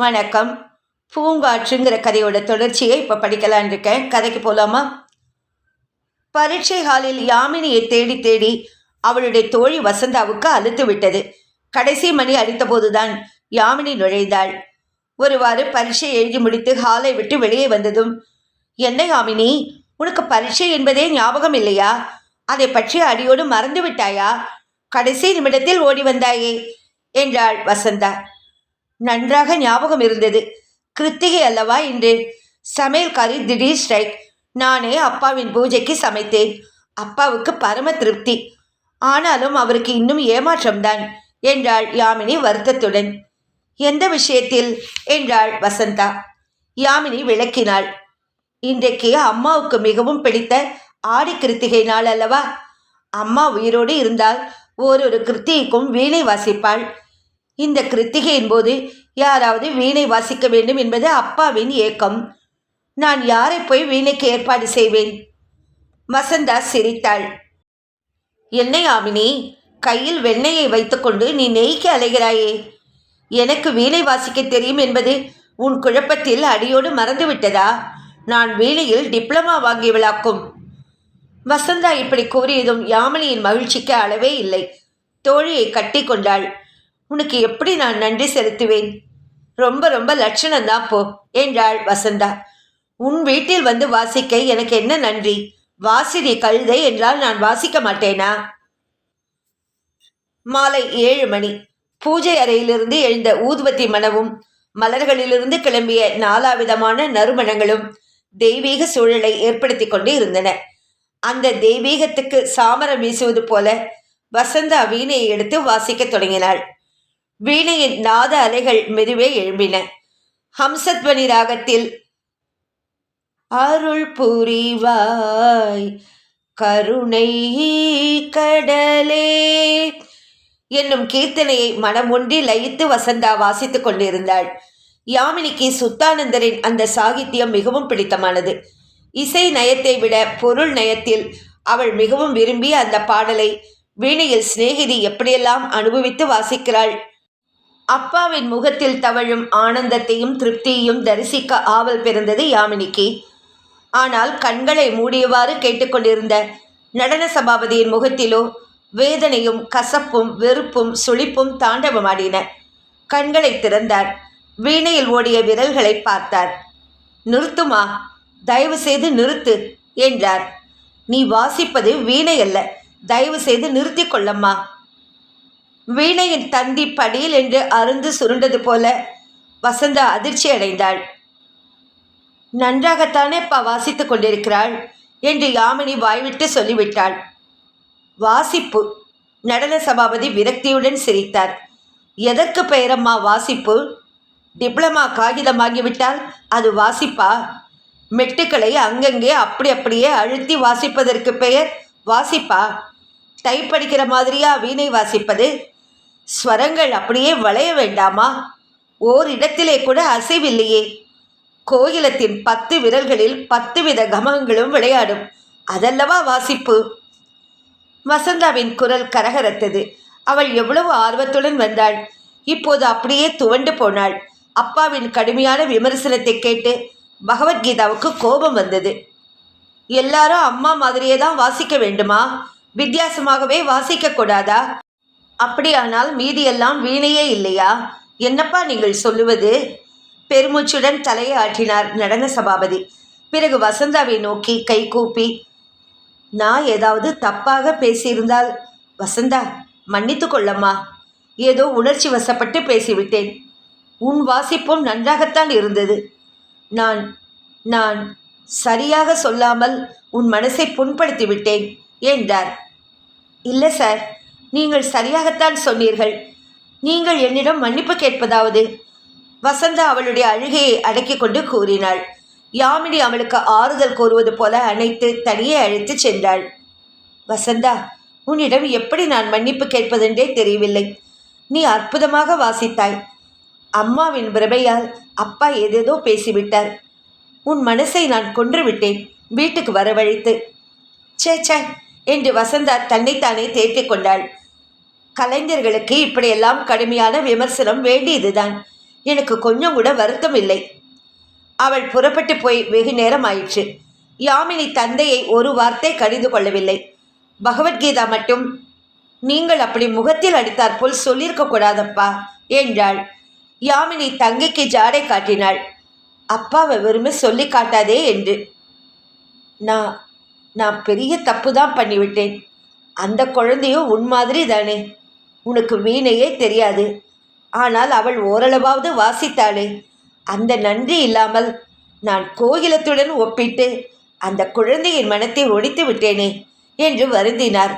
வணக்கம். பூங்காற்றுங்கிற கதையோட தொடர்ச்சியை இப்போ படிக்கலான் இருக்கேன். கதைக்கு போகலாமா பரீட்சை ஹாலில் யாமினியை தேடி தேடி அவளுடைய தோழி வசந்தாவுக்கு அழுத்து விட்டது. கடைசி மணி அடித்தபோதுதான் யாமினி நுழைந்தாள். ஒருவாறு பரீட்சை எழுதி முடித்து ஹாலை விட்டு வெளியே வந்ததும் என்ன யாமினி உனக்கு பரீட்சை என்பதே ஞாபகம் இல்லையா? அதை பற்றி அடியோடு மறந்து விட்டாயா? கடைசி நிமிடத்தில் ஓடி வந்தாயே என்றாள் வசந்தா. நன்றாக ஞாபகம் இருந்தது. கிருத்திகை அல்லவா இன்று? சமையல்காரி திடீர் ஸ்ட்ரைக். நானே அப்பாவின் பூஜைக்கு சமைத்தேன். அப்பாவுக்கு பரம திருப்தி. ஆனாலும் அவருக்கு இன்னும் ஏமாற்றம்தான் என்றாள் யாமினி வருத்தத்துடன். எந்த விஷயத்தில்? என்றாள் வசந்தா. யாமினி விளக்கினாள். இன்றைக்கு அம்மாவுக்கு மிகவும் பிடித்த ஆடி கிருத்திகை நாள் அல்லவா? அம்மா உயிரோடு இருந்தால் ஓரொரு கிருத்திகைக்கும் வீணை வாசிப்பாள். இந்த கிருத்திகையின் போது யாராவது வீணை வாசிக்க வேண்டும் என்பது அப்பாவின் ஏக்கம். நான் யாரை போய் வீணைக்கு ஏற்பாடு செய்வேன்? வசந்தா சிரித்தாள். என்னை ஆமினி கையில் வெண்ணெயை வைத்துக்கொண்டு நீ நெய்க்கு அலைகிறாயே. எனக்கு வீணை வாசிக்க தெரியும் என்பது உன் குழப்பத்தில் அடியோடு மறந்துவிட்டதா? நான் வீணையில் டிப்ளமா வாங்கியவளாக்கும். வசந்தா இப்படி கூறியதும் யாமினியின் மகிழ்ச்சிக்கு அளவே இல்லை. தோழியை கட்டி கொண்டாள் உனக்கு எப்படி நான் நன்றி செலுத்துவேன்? ரொம்ப ரொம்ப லட்சணம்தான் போ என்றாள் வசந்தா. உன் வீட்டில் வந்து வாசிக்க எனக்கு என்ன நன்றி? வாசினி கழுதை என்றால் நான் வாசிக்க மாட்டேனா? மாலை ஏழு மணி. பூஜை அறையிலிருந்து எழுந்த ஊதுவத்தி மனமும் மலர்களிலிருந்து கிளம்பிய நாலாவிதமான நறுமணங்களும் தெய்வீக சூழலை ஏற்படுத்தி கொண்டு இருந்தன. அந்த தெய்வீகத்துக்கு சாமரம் வீசுவது போல வசந்தா வீணையை எடுத்து வாசிக்கத் தொடங்கினாள். வீணையின் நாத அலைகள் மெதுவே எழும்பின. ஹம்சத்வனி ராகத்தில் அருள் புரிவாய் கருணை கடலே என்னும் கீர்த்தனையை மனம் ஒன்றி லயித்து வசந்தா வாசித்துக் கொண்டிருந்தாள். யாமினிக்கு சுத்தானந்தரின் அந்த சாகித்யம் மிகவும் பிடித்தமானது. இசை நயத்தை விட பொருள் நயத்தில் அவள் மிகவும் விரும்பி அந்த பாடலை வீணையில் சிநேகிதி எப்படியெல்லாம் அனுபவித்து வாசிக்கிறாள் அப்பாவின் முகத்தில் தவழும் ஆனந்தத்தையும் திருப்தியையும் தரிசிக்க ஆவல் பிறந்தது யாமினிக்கு. ஆனால் கண்களை மூடியவாறு கேட்டுக்கொண்டிருந்த நடன சபாபதியின் முகத்திலோ வேதனையும் கசப்பும் வெறுப்பும் சுளிப்பும் தாண்டவமாடின. கண்களை திறந்தார். வீணையில் ஓடிய விரல்களை பார்த்தார். நிறுத்துமா? தயவு செய்து நிறுத்து என்றார். நீ வாசிப்பது வீணை அல்ல தயவு செய்து நிறுத்திக் கொள்ளம்மா. வீணையின் தந்தி படியில் என்று அருந்து சுருண்டது போல வசந்தா அதிர்ச்சி அடைந்தாள். நன்றாகத்தானே பா வாசித்துக் கொண்டிருக்கிறாள் என்று யாமினி வாய்விட்டு சொல்லிவிட்டாள். வாசிப்பு. நடன சபாபதி விரக்தியுடன் சிரித்தார். எதற்கு பெயரம்மா வாசிப்பு? டிப்ளமா காகிதமாகிவிட்டால் அது வாசிப்பா? மெட்டுக்களை அங்கங்கே அப்படி அப்படியே அழுத்தி வாசிப்பதற்கு பெயர் வாசிப்பா? டைப் அடிக்கிற மாதிரியா வீணை வாசிப்பது? ஸ்வரங்கள் அப்படியே வளைய வேண்டாமா? ஓர் இடத்திலே கூட அசைவில்லையே. கோயிலத்தின் பத்து விரல்களில் பத்து வித கமகங்களும் விளையாடும். அதல்லவா வாசிப்பு. வசந்தாவின் குரல் கரகரத்தது. அவள் எவ்வளவு ஆர்வத்துடன் வந்தாள். இப்போது அப்படியே துவண்டு போனாள். அப்பாவின் கடுமையான விமர்சனத்தை கேட்டு பகவத்கீதாவுக்கு கோபம் வந்தது. எல்லாரும் அம்மா மாதிரியே தான் வாசிக்க வேண்டுமா? வித்தியாசமாகவே வாசிக்க கூடாதா? அப்படியானால் மீதியெல்லாம் வீணையே இல்லையா? என்னப்பா நீங்கள் சொல்லுவது? பெருமூச்சுடன் தலையை ஆற்றினார் நடன சபாபதி. பிறகு வசந்தாவை நோக்கி கை கூப்பி நான் ஏதாவது தப்பாக பேசியிருந்தால் வசந்தா மன்னித்து கொள்ளம்மா. ஏதோ உணர்ச்சி வசப்பட்டு பேசிவிட்டேன். உன் வாசிப்பும் நன்றாகத்தான் இருந்தது. நான் நான் சரியாக சொல்லாமல் உன் மனசை புண்படுத்தி விட்டேன் என்றார். இல்லை சார். நீங்கள் சரியாகத்தான் சொன்னீர்கள். நீங்கள் என்னிடம் மன்னிப்பு கேட்பதாவது? வசந்தா அவளுடைய அழுகையை அடக்கிக் கொண்டு கூறினாள். யாமினி அவளுக்கு ஆறுதல் கூறுவது போல அணைத்து தனியே அழைத்து சென்றாள். வசந்தா உன்னிடம் எப்படி நான் மன்னிப்பு கேட்பதென்றே தெரியவில்லை. நீ அற்புதமாக வாசித்தாய். அம்மாவின் பிரபையால் அப்பா ஏதேதோ பேசிவிட்டார். உன் மனசை நான் கொன்று விட்டேன் வீட்டுக்கு வரவழைத்து சே சே என்று வசந்தா தன்னைத்தானே தேற்றிக் கொண்டாள். கலைஞர்களுக்கு இப்படியெல்லாம் கடுமையான விமர்சனம் வேண்டியதுதான். எனக்கு கொஞ்சம் கூட வருத்தம் இல்லை அவள் புறப்பட்டு போய் வெகு நேரம் ஆயிற்று. யாமினி தந்தையை ஒரு வார்த்தை கடிந்து கொள்ளவில்லை. பகவத்கீதா மட்டும் நீங்கள் அப்படி முகத்தில் அடித்தாற்போல் சொல்லியிருக்க கூடாதப்பா என்றாள். யாமினி தங்கைக்கு ஜாடை காட்டினாள். அப்பாவை வெறுமை சொல்லி காட்டாதே என்று. நான் நான் பெரிய தப்பு தான் பண்ணிவிட்டேன். அந்த குழந்தையும் உன் மாதிரி தானே. உனக்கு வீணையே தெரியாது. ஆனால் அவள் ஓரளவாவது வாசித்தாளே. அந்த நன்றி இல்லாமல் நான் கோகிலத்துடன் ஒப்பிட்டு அந்த குழந்தையின் மனத்தை ஒடித்து விட்டேனே என்று வருந்தினார்.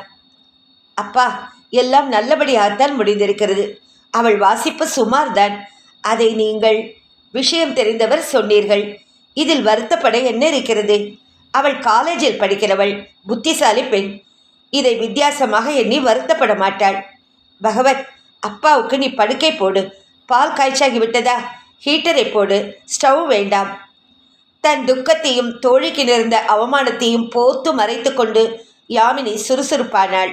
அப்பா எல்லாம் நல்லபடியாகத்தான் முடிந்திருக்கிறது. அவள் வாசிப்பு சுமார்தான். அதை நீங்கள் விஷயம் தெரிந்தவர் சொன்னீர்கள். இதில் வருத்தப்பட என்ன இருக்கிறது? அவள் காலேஜில் படிக்கிறவள் புத்திசாலி பெண். இதை வித்தியாசமாக எண்ணி வருத்தப்பட மாட்டாள். பகவத் அப்பாவுக்கு நீ படுக்கை போடு. பால் காய்ச்சாகி விட்டதா? ஹீட்டரை போடு. ஸ்டவ் வேண்டாம். தன் துக்கத்தையும் தோழிக்கு நேர்ந்த அவமானத்தையும் போர்த்து மறைத்து கொண்டு யாமினி சுறுசுறுப்பானாள்.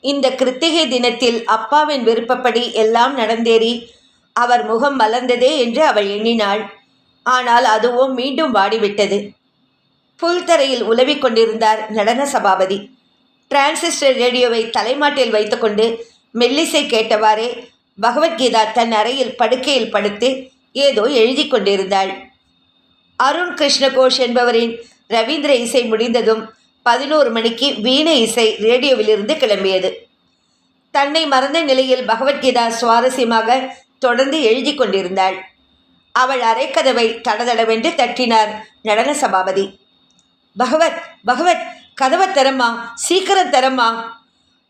இந்த கிருத்திகை தினத்தில் அப்பாவின் விருப்பப்படி எல்லாம் நடந்தேறி அவர் முகம் மலர்ந்ததே என்று அவள் எண்ணினாள். ஆனால் அதுவும் மீண்டும் வாடிவிட்டது. புல்தரையில் உலவிக் கொண்டிருந்தார் நடன சபாபதி. டிரான்சிஸ்டர் ரேடியோவை தலைமாட்டில் வைத்துக்கொண்டு மெல்லிசை கேட்டவாறே பகவத்கீதா தன் அறையில் படுக்கையில் படுத்து ஏதோ எழுதி கொண்டிருந்தாள். அருண் கிருஷ்ணகோஷ் என்பவரின் ரவீந்திர இசை முடிந்ததும் பதினோரு மணிக்கு வீண இசை ரேடியோவிலிருந்து கிளம்பியது. தன்னை மறந்த நிலையில் பகவத்கீதா சுவாரஸ்யமாக தொடர்ந்து எழுதி கொண்டிருந்தாள். அவள் அரைக்கதவை தடதடவென்று தட்டினார் நடன சபாபதி. பகவத் பகவத் கதவை தரம்மா சீக்கிரம் தரம்மா.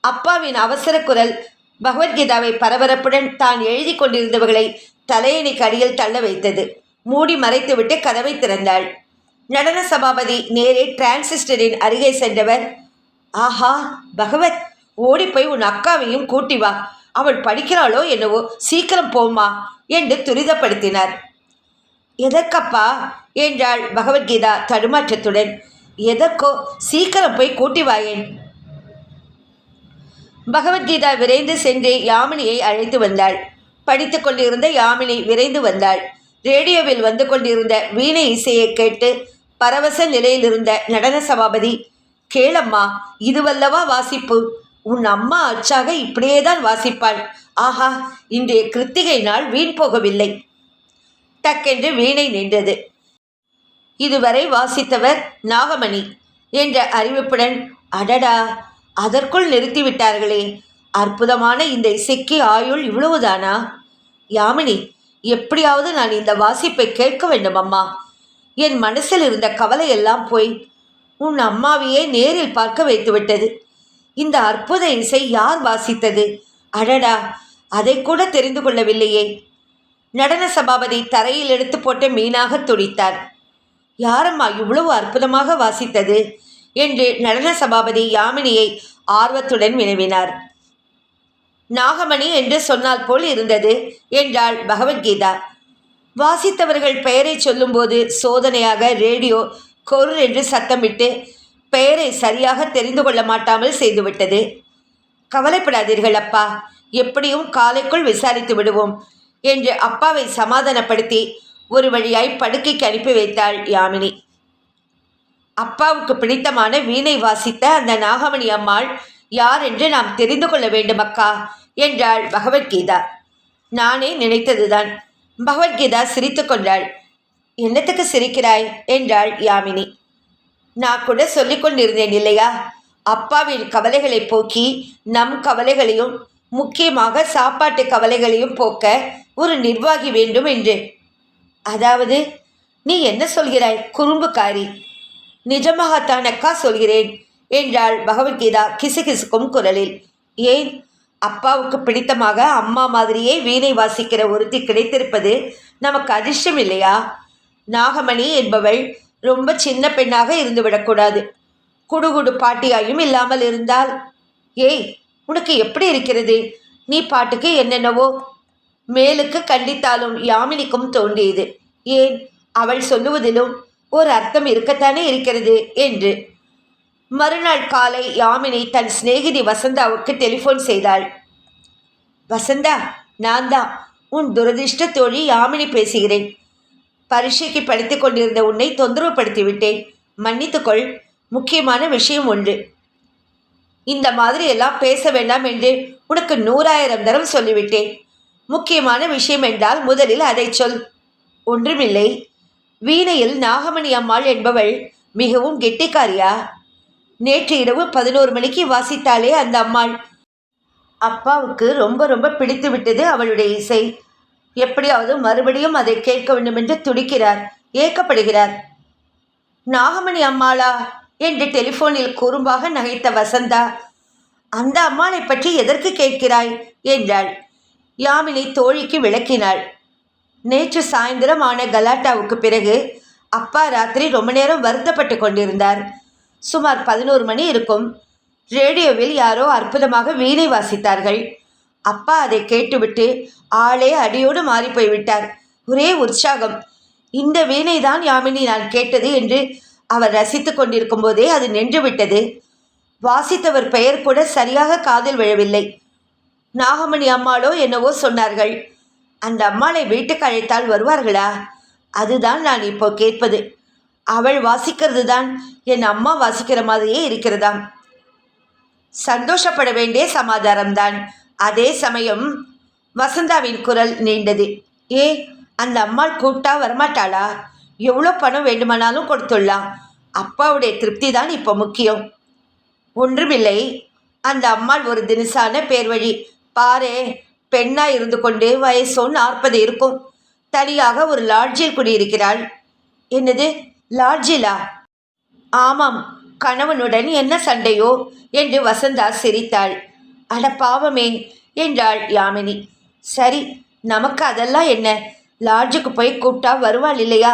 அப்பாவின் அவசர குரல் பகவத்கீதாவை பரபரப்புடன் தான் எழுதி கொண்டிருந்தவர்களை தலையணைக்கு அடியில் தள்ள வைத்தது. மூடி மறைத்துவிட்டு கதவை திறந்தாள். நடன சபாபதி நேரே டிரான்சிஸ்டரின் அருகே சென்றவர். ஆஹா பகவத் ஓடிப்போய் உன் அக்காவையும் கூட்டி வா. அவள் படிக்கிறாளோ என்னவோ சீக்கிரம் போமா என்று துரிதப்படுத்தினார். எதற்கப்பா? என்றாள் பகவத்கீதா தடுமாற்றத்துடன். எதற்கோ சீக்கிரம் போய் கூட்டி வாயேன். பகவத்கீதா விரைந்து சென்று யாமினியை அழைத்து வந்தாள். படித்து கொண்டிருந்த யாமினி விரைந்து வந்தாள். ரேடியோவில் வந்து கொண்டிருந்த வீணை இசையை கேட்டு பரவச நிலையிலிருந்த நடன சபாபதி கேளம்மா இதுவல்லவா வாசிப்பு? உன் அம்மா அச்சாக இப்படியே தான் வாசிப்பாள். ஆஹா இன்றைய கிருத்திகை நாள் வீண் போகவில்லை. டக்கென்று வீணை நின்றது. இதுவரை வாசித்தவர் நாகமணி என்ற அறிவிப்புடன் அடடா அதற்குள் நிறுத்திவிட்டார்களே. அற்புதமான இந்த இசைக்கு ஆயுள் இவ்வளவுதானா? யாமினி எப்படியாவது நான் இந்த வாசிப்பை கேட்க வேண்டும் அம்மா. என் மனசில் இருந்த கவலையெல்லாம் போய் உன் அம்மாவையே நேரில் பார்க்க வைத்துவிட்டது. இந்த அற்புத இசை யார் வாசித்தது? அடடா அதை கூட தெரிந்து கொள்ளவில்லையே. நடன சபாபதி தரையில் எடுத்து போட்ட மீனாக துடித்தார். யாரம்மா இவ்வளவு அற்புதமாக வாசித்தது? என்று நடன சபாபதி யாமினியை ஆர்வத்துடன் வினவினார். நாகமணி என்று சொன்னால் போல் இருந்தது என்றாள் பகவத்கீதா. வாசித்தவர்கள் பெயரை சொல்லும்போது சோதனையாக ரேடியோ கொரு என்று சத்தமிட்டு பெயரை சரியாக தெரிந்து கொள்ள மாட்டாமல் செய்துவிட்டது. கவலைப்படாதீர்கள் அப்பா எப்படியும் காலைக்குள் விசாரித்து விடுவோம் என்று அப்பாவை சமாதானப்படுத்தி ஒரு வழியாய் படுக்கைக்கு அனுப்பி வைத்தாள் யாமினி. அப்பாவுக்கு பிடித்தமான வீணை வாசித்த அந்த நாகமணி அம்மாள் யார் என்று நாம் தெரிந்து கொள்ள வேண்டும் அக்கா என்றாள் பகவத்கீதா. நானே நினைத்ததுதான். பகவத்கீதா சிரித்து கொண்டாள். என்னத்துக்கு சிரிக்கிறாய்? என்றாள் யாமினி. நான் கூட சொல்லிக் கொண்டிருந்தேன் இல்லையா? அப்பாவின் கவலைகளை போக்கி நம் கவலைகளையும் முக்கியமாக சாப்பாட்டு கவலைகளையும் போக்க ஒரு நிர்வாகி வேண்டும் என்று. அதாவது நீ என்ன சொல்கிறாய் குறும்புக்காரி? நிஜமாகத்தான் அக்கா சொல்கிறேன்? என்றாள் பகவத்கீதா கிசுகிசுக்கும் குரலில். ஏன்? அப்பாவுக்கு பிடித்தமாக அம்மா மாதிரியே வீணை வாசிக்கிற ஒருத்தி கிடைத்திருப்பது நமக்கு அதிர்ஷ்டம் இல்லையா? நாகமணி என்பவள் ரொம்ப சின்ன பெண்ணாக இருந்து விடக்கூடாது குடுகுடு பாட்டியாயும் இல்லாமல் இருந்தால். ஏய் உனக்கு எப்படி இருக்கிறது? நீ பாட்டுக்கு என்னென்னவோ மேலுக்கு கண்டித்தாலும் யாமினிக்கும் தோன்றியது. ஏன்? அவள் சொல்லுவதிலும் ஒரு அர்த்தம் இருக்கத்தானே இருக்கிறது? என்று. மறுநாள் காலை யாமினி தன் சிநேகிதி வசந்தாவுக்கு டெலிஃபோன் செய்தாள். வசந்தா நான் தான். உன் துரதிருஷ்ட தோழி யாமினி பேசுகிறேன். பரீட்சைக்கு படித்துக் கொண்டிருந்த உன்னை தொந்தரவுப்படுத்திவிட்டேன் மன்னித்துக்கொள். முக்கியமான விஷயம் ஒன்று. இந்த மாதிரி எல்லாம் பேச வேண்டாம் என்று உனக்கு நூறாயிரம் தரம் சொல்லிவிட்டேன். முக்கியமான விஷயம் என்றால் முதலில் அதை சொல். ஒன்றுமில்லை. வீணையில் நாகமணி அம்மாள் என்பவள் மிகவும் கெட்டிக்காரியா? நேற்று இரவு பதினோரு மணிக்கு வாசித்தாளே அந்த அம்மாள். அப்பாவுக்கு ரொம்ப ரொம்ப பிடித்து விட்டது அவளுடைய இசை. எப்படியாவது மறுபடியும் அதை கேட்க வேண்டும் என்று துடிக்கிறார் ஏக்கப்படுகிறார். நாகமணி அம்மாளா? என்று டெலிஃபோனில் குறும்பாக நகைத்த வசந்தா. அந்த அம்மாளை பற்றி எதற்கு கேட்கிறாய்? என்றாள். யாமினி தோழிக்கு விளக்கினாள். நேற்று சாயந்தரம் ஆன கலாட்டாவுக்கு பிறகு அப்பா ராத்திரி ரொம்ப நேரம் வருத்தப்பட்டு கொண்டிருந்தார். சுமார் பதினோரு மணி இருக்கும். ரேடியோவில் யாரோ அற்புதமாக வீணை வாசித்தார்கள். அப்பா அதை கேட்டுவிட்டு ஆளே அடியோடு மாறி போய்விட்டார். ஒரே உற்சாகம். இந்த வீணை தான் யாமினி நான் கேட்டது என்று அவர் ரசித்து கொண்டிருக்கும் போதே அது நின்றுவிட்டது. வாசித்தவர் பெயர் கூட சரியாக காதில் விழவில்லை. நாகமணி அம்மாளோ என்னவோ சொன்னார்கள். அந்த அம்மாளை வீட்டுக்கு அழைத்தால் வருவார்களா? அதுதான் நான் இப்போ கேட்பது. அவள் வாசிக்கிறது தான் என் அம்மா வாசிக்கிற மாதிரியே இருக்கிறதாம். சந்தோஷப்பட வேண்டிய சமாதானம்தான். அதே சமயம் வசந்தாவின் குரல் நீண்டது. ஏ அந்த அம்மாள் கூப்பிட்டா வரமாட்டாளா? எவ்வளோ பணம் வேண்டுமானாலும் கொடுத்துடலாம். அப்பாவுடைய திருப்தி தான் இப்போ முக்கியம். ஒன்றுமில்லை. அந்த அம்மாள் ஒரு தினசான பேர் வழி பாரே பெண்ணாய் இருந்து கொண்டு வயசோ நாற்பது இருக்கும். தனியாக ஒரு லாட்ஜில் குடியிருக்கிறாள். என்னது லாட்ஜிலா? ஆமாம் கணவனுடன் என்ன சண்டையோ? என்று வசந்தா சிரித்தாள். அட பாவமே என்றாள் யாமினி. சரி நமக்கு அதெல்லாம் என்ன? லாட்ஜுக்கு போய் கூப்பிட்டா வருவாள் இல்லையா?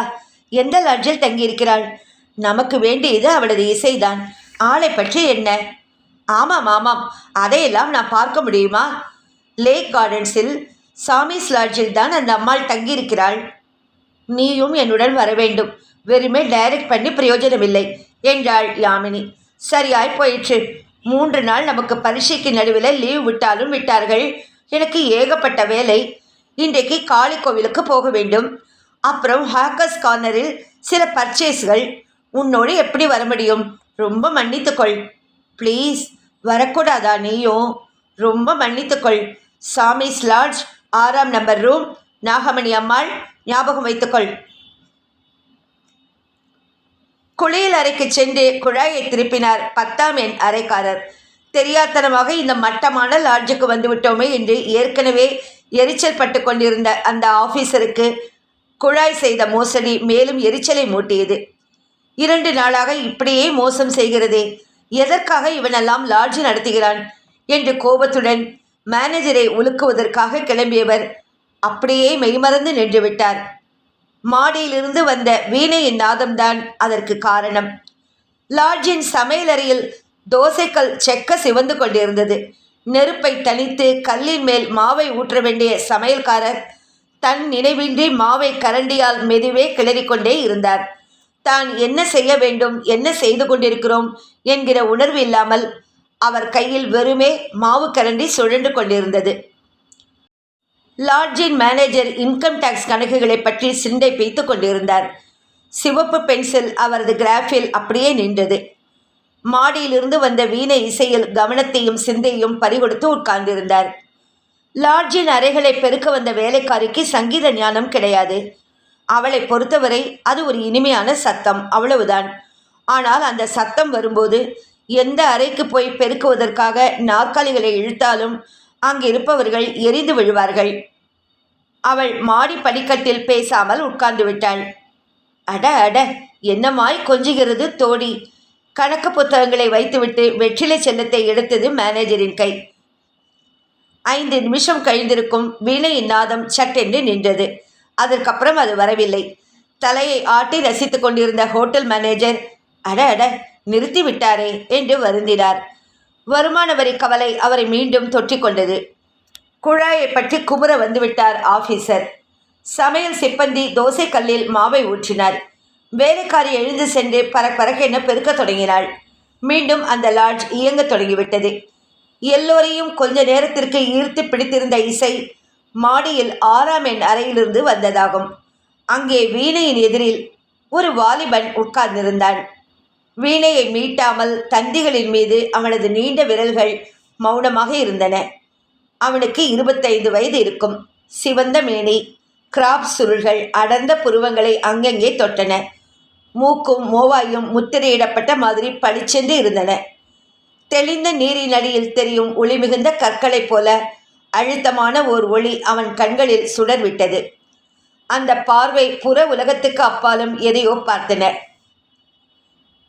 எந்த லாட்ஜில் தங்கியிருக்கிறாள்? நமக்கு வேண்டியது அவளது இசைதான். ஆளை பற்றி என்ன? ஆமாம் ஆமாம் அதையெல்லாம் நான் பார்க்க முடியுமா? லேக் கார்டன்ஸில் சாமிஸ் லாட்ஜில் தான் அந்த அம்மாள் தங்கியிருக்கிறாள். நீயும் என்னுடன் வர வேண்டும். வெறுமே டைரக்ட் பண்ணி பிரயோஜனமில்லை என்றாள் யாமினி. சரியாய் போயிற்று. மூன்று நாள் நமக்கு பரீட்சைக்கு நடுவில் லீவ் விட்டாலும் விட்டார்கள். எனக்கு ஏகப்பட்ட வேலை. இன்றைக்கு காளி கோவிலுக்கு போக வேண்டும். அப்புறம் ஹாக்கர்ஸ் கார்னரில் சில பர்ச்சேஸ்கள் உன்னோடு எப்படி வர முடியும்? ரொம்ப மன்னித்துக்கொள். ப்ளீஸ் வரக்கூடாதா நீயும்? ரொம்ப மன்னித்துக்கொள். சாமிஸ் லாட்ஜ் ஆறாம் நம்பர் ரூம் நாகமணி அம்மாள் ஞாபகம் வைத்துக்கொள். குளியல் அறைக்கு சென்று குழாயை திருப்பினார் பத்தாம் எண் அறைக்காரர். தெரியாத்தனமாக இந்த மட்டமான லாட்ஜுக்கு வந்துவிட்டோமே என்று ஏற்கனவே எரிச்சல் பட்டு கொண்டிருந்த அந்த ஆஃபீஸருக்கு குழாய் செய்த மோசடி மேலும் எரிச்சலை மூட்டியது. இரண்டு நாளாக இப்படியே மோசம் செய்கிறதே எதற்காக இவனெல்லாம் லாட்ஜ் நடத்துகிறான்? என்று கோபத்துடன் மேனேஜரை உலுக்குவதற்காக கிளம்பியவர். அப்படியே மெய்மறந்து நின்றுவிட்டார். மாடியிலிருந்து வந்த வீணையின் நாதம்தான் அதற்கு காரணம். லாட்ஜின் சமையலறையில் தோசைக்கல் செக்க சிவந்து கொண்டிருந்தது. நெருப்பை தணித்து கல்லின் மேல் மாவை ஊற்ற வேண்டிய சமையல்காரர் தன் நினைவின்றி மாவை கரண்டியால் மெதுவே கிளறிக்கொண்டே இருந்தார். தான் என்ன செய்ய வேண்டும்? என்ன செய்து கொண்டிருக்கிறோம்? என்கிற உணர்வு இல்லாமல் அவர் கையில் வெறுமே மாவு கரண்டி சுழன்று கொண்டிருந்தது. லாட்ஜின் மேனேஜர் இன்கம் டேக்ஸ் கணக்குகளை பற்றி சிண்டை பிய்த்து கொண்டிருந்தார். சிவப்பு பென்சில் அவரது கிராஃபில் அப்படியே நின்றது. மாடியிலிருந்து வந்த வீணை இசையில் கவனத்தையும் சிந்தையும் பறிகொடுத்து உட்கார்ந்திருந்தார். லாட்ஜின் அறைகளை பெருக்க வந்த வேலைக்காரிக்கு சங்கீத ஞானம் கிடையாது. அவளை பொறுத்தவரை அது ஒரு இனிமையான சத்தம் அவ்வளவுதான். ஆனால் அந்த சத்தம் வரும்போது எந்த அறைக்கு போய் பெருக்குவதற்காக நாற்காலிகளை இழுத்தாலும் அங்கு இருப்பவர்கள் எரிந்து விழுவார்கள். அவள் மாடி படிக்கட்டில் பேசாமல் உட்கார்ந்து விட்டாள். அட அட என்னமாய் கொஞ்சுகிறது தோடி. கணக்கு புத்தகங்களை வைத்துவிட்டு வெற்றிலை செல்லத்தை எடுத்தது மேனேஜரின் கை. ஐந்து நிமிஷம் கழிந்திருக்கும் வீணையின் நாதம் சட்டென்று நின்றது. அதற்கப்புறம் அது வரவில்லை. தலையை ஆட்டி ரசித்துக் கொண்டிருந்த ஹோட்டல் மேனேஜர் அட அட நிறுத்திவிட்டாரே என்று வருந்தினார். வருமான வரி கவலை அவரை மீண்டும் தொற்றிக்கொண்டது. குழாயை பற்றி குமுற வந்துவிட்டார் ஆபீசர். சமையல் சிப்பந்தி தோசை கல்லில் மாவை ஊற்றினார். வேலைக்காரி எழுந்து சென்று பரபரக்கென பெருக்கத் தொடங்கினாள். மீண்டும் அந்த லாட்ஜ் இயங்க தொடங்கிவிட்டது. எல்லோரையும் கொஞ்ச நேரத்திற்கு ஈர்த்து பிடித்திருந்த இசை மாடியில் ஆறாம் எண் அறையிலிருந்து வந்ததாகும். அங்கே வீணையின் எதிரில் ஒரு வாலிபன் உட்கார்ந்திருந்தான். வீணையை மீட்டாமல் தந்திகளின் மீது அவனது நீண்ட விரல்கள் மௌனமாக இருந்தன. அவனுக்கு இருபத்தைந்து வயது இருக்கும். சிவந்த மேனி கிராப் சுருள்கள் அடர்ந்த புருவங்களை அங்கங்கே தொட்டன. மூக்கும் மோவாயும் முத்திரையிடப்பட்ட மாதிரி பளிச்சென்று இருந்தன. தெளிந்த நீரின் அடியில் தெரியும் ஒளி மிகுந்த கற்களைப் போல அழுத்தமான ஓர் ஒளி அவன் கண்களில் சுடர்விட்டது. அந்த பார்வை புற உலகத்துக்கு அப்பாலும் எதையோ பார்த்தன.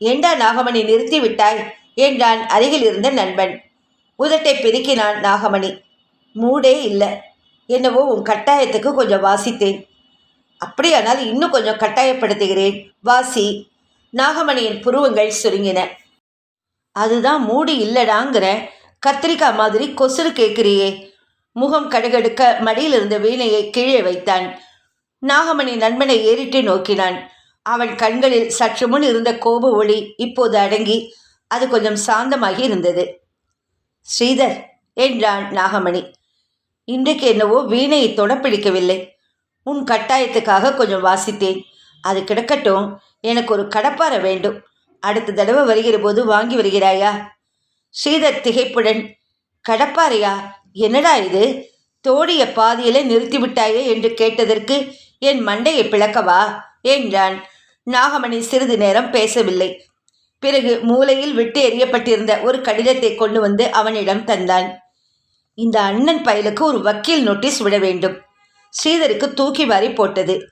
ஏண்டா நாகமணி நிறுத்திவிட்டாய்? என்றான் அருகில் இருந்த நண்பன். உதட்டை பெருக்கினான் நாகமணி. மூடே இல்லை. என்னவோ உன் கட்டாயத்துக்கு கொஞ்சம் வாசித்தேன். அப்படியானால் இன்னும் கொஞ்சம் கட்டாயப்படுத்துகிறேன். வாசி. நாகமணியின் புருவங்கள் சுருங்கின. அதுதான் மூடி இல்லடாங்கிற கத்திரிக்காய் மாதிரி கொசுறு கேட்குறியே. முகம் கடுகடுக்க மடியில் இருந்த வீணையை கீழே வைத்தான். நாகமணி நண்பனை ஏறிட்டு நோக்கினான். அவன் கண்களில் சற்று முன் இருந்த கோப ஒளி இப்போது அடங்கி அது கொஞ்சம் சாந்தமாகி இருந்தது. ஸ்ரீதர் என்றான் நாகமணி இன்றைக்கு என்னவோ வீணையை தொடப்பிடிக்கவில்லை உன் கட்டாயத்துக்காக கொஞ்சம் வாசித்தேன். அது கிடக்கட்டும். எனக்கு ஒரு கடப்பாறை வேண்டும். அடுத்த தடவை வருகிற போது வாங்கி வருகிறாயா? ஸ்ரீதர் திகைப்புடன் கடப்பாரையா என்னடா இது? தோடிய பாதியிலே நிறுத்திவிட்டாயே? என்று கேட்டதற்கு என் மண்டையை பிளக்கவா? என்றான் நாகமணி சிறிது நேரம் பேசவில்லை. பிறகு மூலையில் விட்டு எறியப்பட்டிருந்த ஒரு கடிதத்தை கொண்டு வந்து அவனிடம் தந்தான். இந்த அண்ணன் பயலுக்கு ஒரு வக்கீல் நோட்டீஸ் விட வேண்டும். ஸ்ரீதருக்கு தூக்கி வாரி போட்டது.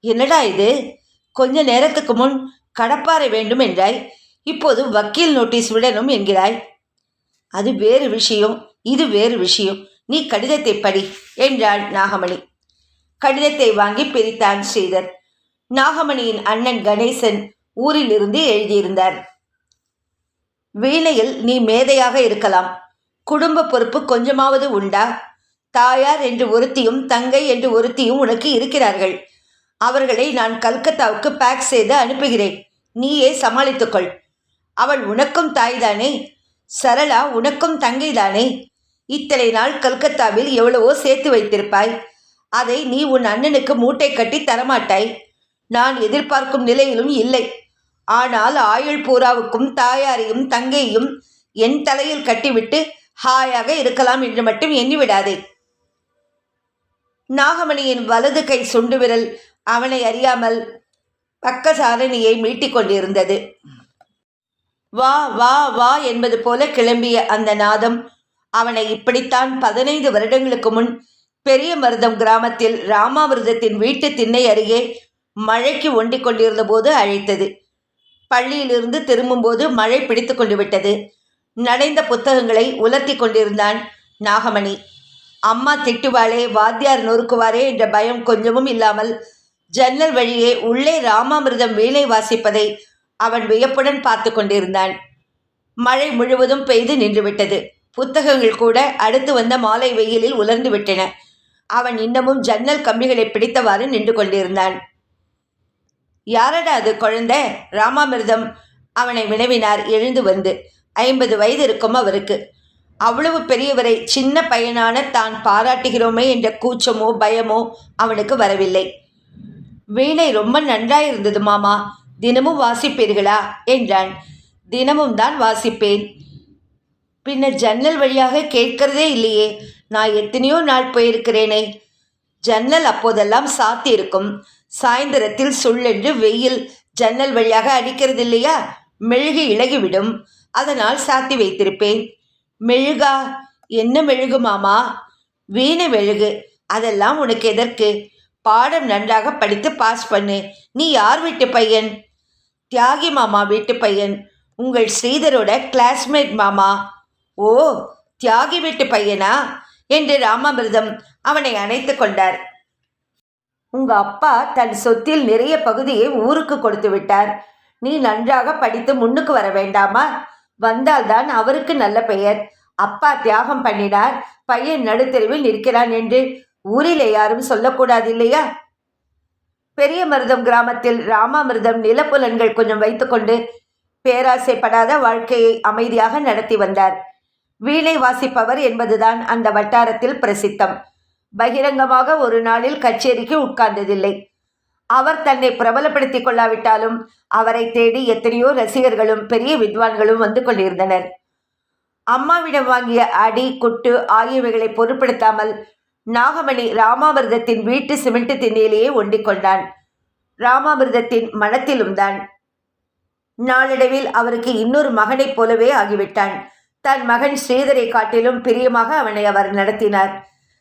என்னடா இது? கொஞ்ச நேரத்துக்கு முன் கடப்பாறை வேண்டும் என்றாய். இப்போது வக்கீல் நோட்டீஸ் விடணும் என்கிறாய். அது வேறு விஷயம் இது வேறு விஷயம். நீ கடிதத்தை படி என்றாள் நாகமணி. கடிதத்தை வாங்கி பிரித்தான் ஸ்ரீதர். நாகமணியின் அண்ணன் கணேசன் ஊரிலிருந்து எழுதியிருந்தார். வீணையில் நீ மேதையாக இருக்கலாம். குடும்ப பொறுப்பு கொஞ்சமாவது உண்டா? தாயார் என்று ஒருத்தியும் தங்கை என்று ஒருத்தியும் உனக்கு இருக்கிறார்கள். அவர்களை நான் கல்கத்தாவுக்கு பேக் செய்து அனுப்புகிறேன். நீயே சமாளித்துக்கொள் அவள் உனக்கும் தாய்தானே? சரளா உனக்கும் தங்கைதானே? இத்தனை நாள் கல்கத்தாவில் எவ்வளவோ சேர்த்து வைத்திருப்பாய். அதை நீ உன் அண்ணனுக்கு மூட்டை கட்டி தரமாட்டாய். நான் எதிர்பார்க்கும் நிலையிலும் இல்லை. ஆனால் ஆயுள் பூராவுக்கும் தாயாரையும் தங்கையும் என் தலையில் கட்டிவிட்டு ஹாயாக இருக்கலாம் என்று மட்டும் எண்ணிவிடாதே. நாகமணியின் வலது கை சுண்டு விரல் அவனை அறியாமல் பக்க சாரணியை மீட்டிக் கொண்டிருந்தது. வா வா வா என்பது போல கிளம்பிய அந்த நாதம் அவனை இப்படித்தான் பதினைந்து வருடங்களுக்கு முன் பெரிய மருதம் கிராமத்தில் ராமாமிர்தத்தின் வீட்டு திண்ணை அருகே மழைக்கு ஒண்டிக் கொண்டிருந்த போது அழைத்தது. பள்ளியிலிருந்து திரும்பும்போது மழை பிடித்து கொண்டு விட்டது நடைந்த புத்தகங்களை உலர்த்தி கொண்டிருந்தான் நாகமணி. அம்மா திட்டுவாளே வாத்தியார் நொறுக்குவாரே என்ற பயம் கொஞ்சமும் இல்லாமல் ஜன்னல் வழியே உள்ளே ராமாமிர்தம் வீணை வாசிப்பதை அவன் வியப்புடன் பார்த்து கொண்டிருந்தான். மழை முழுவதும் பெய்து நின்றுவிட்டது. புத்தகங்கள் கூட அடுத்து வந்த மாலை வெயிலில் உலர்ந்து விட்டன. அவன் இன்னமும் ஜன்னல் கம்பிகளை பிடித்தவாறு நின்று கொண்டிருந்தான். யாரடா அது குழந்தை? ராமாமிர்தம் அவனை வினவினார் எழுந்து வந்து. ஐம்பது வயது இருக்கும் அவருக்கு. அவ்வளவு பெரியவரை சின்ன பையனான தான் பாராட்டுகிறோமே என்ற கூச்சமோ பயமோ அவனுக்கு வரவில்லை. வீணை ரொம்ப நன்றாயிருந்தது மாமா. தினமும் வாசிப்பீர்களா? என்றான். தினமும் தான் வாசிப்பேன். பின்னர் ஜன்னல் வழியாக கேட்கிறதே இல்லையே. நான் எத்தனையோ நாள் போயிருக்கிறேனே. ஜன்னல் அப்போதெல்லாம் சாத்தியிருக்கும். சாயந்தரத்தில் சுள்ளென்று வெயில் ஜன்னல் வழியாக அடிக்கிறது இல்லையா மெழுகு இழகிவிடும் அதனால் சாத்தி வைத்திருப்பேன். மெழுகா? என்ன மெழுகு மாமா? வீணை மெழுகு. அதெல்லாம் உனக்கு எதற்கு? பாடம் நன்றாக படித்து பாஸ் பண்ணு. நீ யார் வீட்டு பையன்? தியாகி மாமா வீட்டு பையன். உங்கள் ஸ்ரீதரோட கிளாஸ்மேட் மாமா. ஓ தியாகி வீட்டு பையனா? என்று ராமாமிர்தம் அவனை அணைத்து கொண்டார். உங்க அப்பா தன் சொத்தில் நிறைய பகுதியை ஊருக்கு கொடுத்து விட்டார். நீ நன்றாக படித்து முன்னுக்கு வர வேண்டாமா? வந்தால்தான் அவருக்கு நல்ல பெயர். அப்பா தியாகம் பண்ணினார். பையன் நடுத்தெருவில் நிற்கிறான் என்று ஊரிலே யாரும் சொல்லக்கூடாது இல்லையா பெரிய மருதம் கிராமத்தில் ராமாமிர்தம் நிலப்புலன்கள் கொஞ்சம் வைத்துக்கொண்டு பேராசைப்படாத வாழ்க்கையை அமைதியாக நடத்தி வந்தார். வீணை வாசிப்பவர் என்பதுதான் அந்த வட்டாரத்தில் பிரசித்தம். பகிரங்கமாக ஒரு நாளில் கச்சேரிக்கு உட்கார்ந்ததில்லை. அவர் தன்னை பிரபலப்படுத்திக் கொள்ளாவிட்டாலும் அவரை தேடி எத்தனையோ ரசிகர்களும் பெரிய வித்வான்களும் வந்து கொண்டிருந்தனர். அம்மாவிடம் வாங்கிய அடி குட்டு ஆகியவைகளை பொருட்படுத்தாமல் நாகமணி ராமாமிர்தத்தின் வீட்டு சிமெண்ட் திண்ணையிலேயே ஒண்டிக் கொண்டான். ராமாமிர்தத்தின் மனத்திலும் தான். நாளடைவில் அவருக்கு இன்னொரு மகனைப் போலவே ஆகிவிட்டான். தன் மகன் ஸ்ரீதரை காட்டிலும் பிரியமாக அவனை அவர் நடத்தினார்.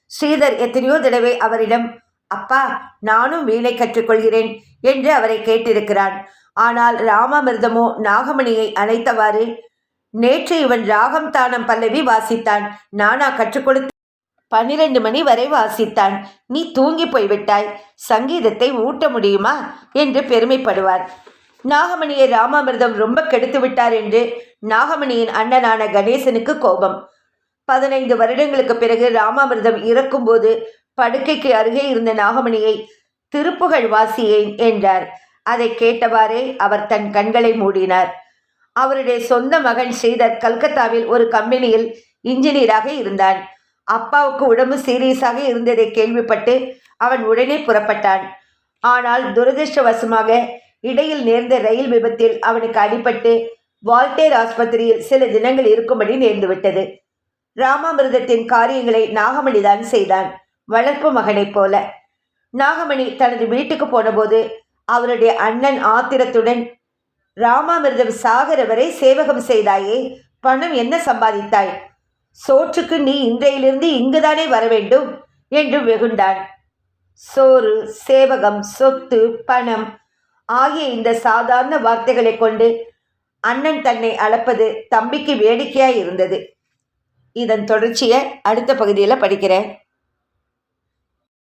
ஸ்ரீதர் எத்தனையோ தடவை அவரிடம் அப்பா நானும் வீணை கற்றுக்கொள்கிறேன் என்று அவரை கேட்டிருக்கிறான். ஆனால் ராமாமிர்தமோ நாகமணியை அணைத்தவாறு நேற்று இவன் ராகம் தானம் பல்லவி வாசித்தான். நானா கற்றுக் கொடுத்து பன்னிரண்டு மணி வரை வாசித்தான். நீ தூங்கி போய்விட்டாய். சங்கீதத்தை ஊட்ட முடியுமா? என்று பெருமைப்படுவார். நாகமணியை ராமாமிர்தம் ரொம்ப கெடுத்து விட்டார் என்று நாகமணியின் அண்ணனான கணேசனுக்கு கோபம். பதினைந்து வருடங்களுக்கு பிறகு ராமாமிர்தம் இறக்கும்போது படுக்கைக்கு அருகே இருந்த நாகமணியை திருப்புகழ் வாசியேன் என்றார். அதை கேட்டவாறே அவர் தன் கண்களை மூடினார். அவருடைய சொந்த மகன் ஸ்ரீதர் கல்கத்தாவில் ஒரு கம்பெனியில் இன்ஜினியராக இருந்தான். அப்பாவுக்கு உடம்பு சீரியஸாக இருந்ததை கேள்விப்பட்டு அவன் உடனே புறப்பட்டான். ஆனால் துரதிருஷ்டவசமாக இடையில் நேர்ந்த ரயில் விபத்தில் அவனுக்கு அடிபட்டு வால்டேர் ஆஸ்பத்திரியில் சில தினங்கள் இருக்கும்படி நேர்ந்துவிட்டது. ராமாமிர்தத்தின் காரியங்களை நாகமணிதான் செய்தான். வளர்ப்பு மகனைப் போல. நாகமணி தனது வீட்டுக்கு போனபோது அவருடைய அண்ணன் ஆத்திரத்துடன் ராமாமிர்தம் சாகர வரை சேவகம் செய்தாயே பணம் என்ன சம்பாதித்தாய்? சோற்றுக்கு நீ இன்றையிலிருந்து இங்குதானே வர வேண்டும்? என்று வெகுண்டான். சோறு சேவகம் சொத்து பணம் ஆகிய இந்த சாதாரண வார்த்தைகளை கொண்டு அண்ணன் தன்னை அளப்பது தம்பிக்கு வேடிக்கையாய் இருந்தது. இதன் தொடர்ச்சியை அடுத்த பகுதியில் படிக்கிறேன்.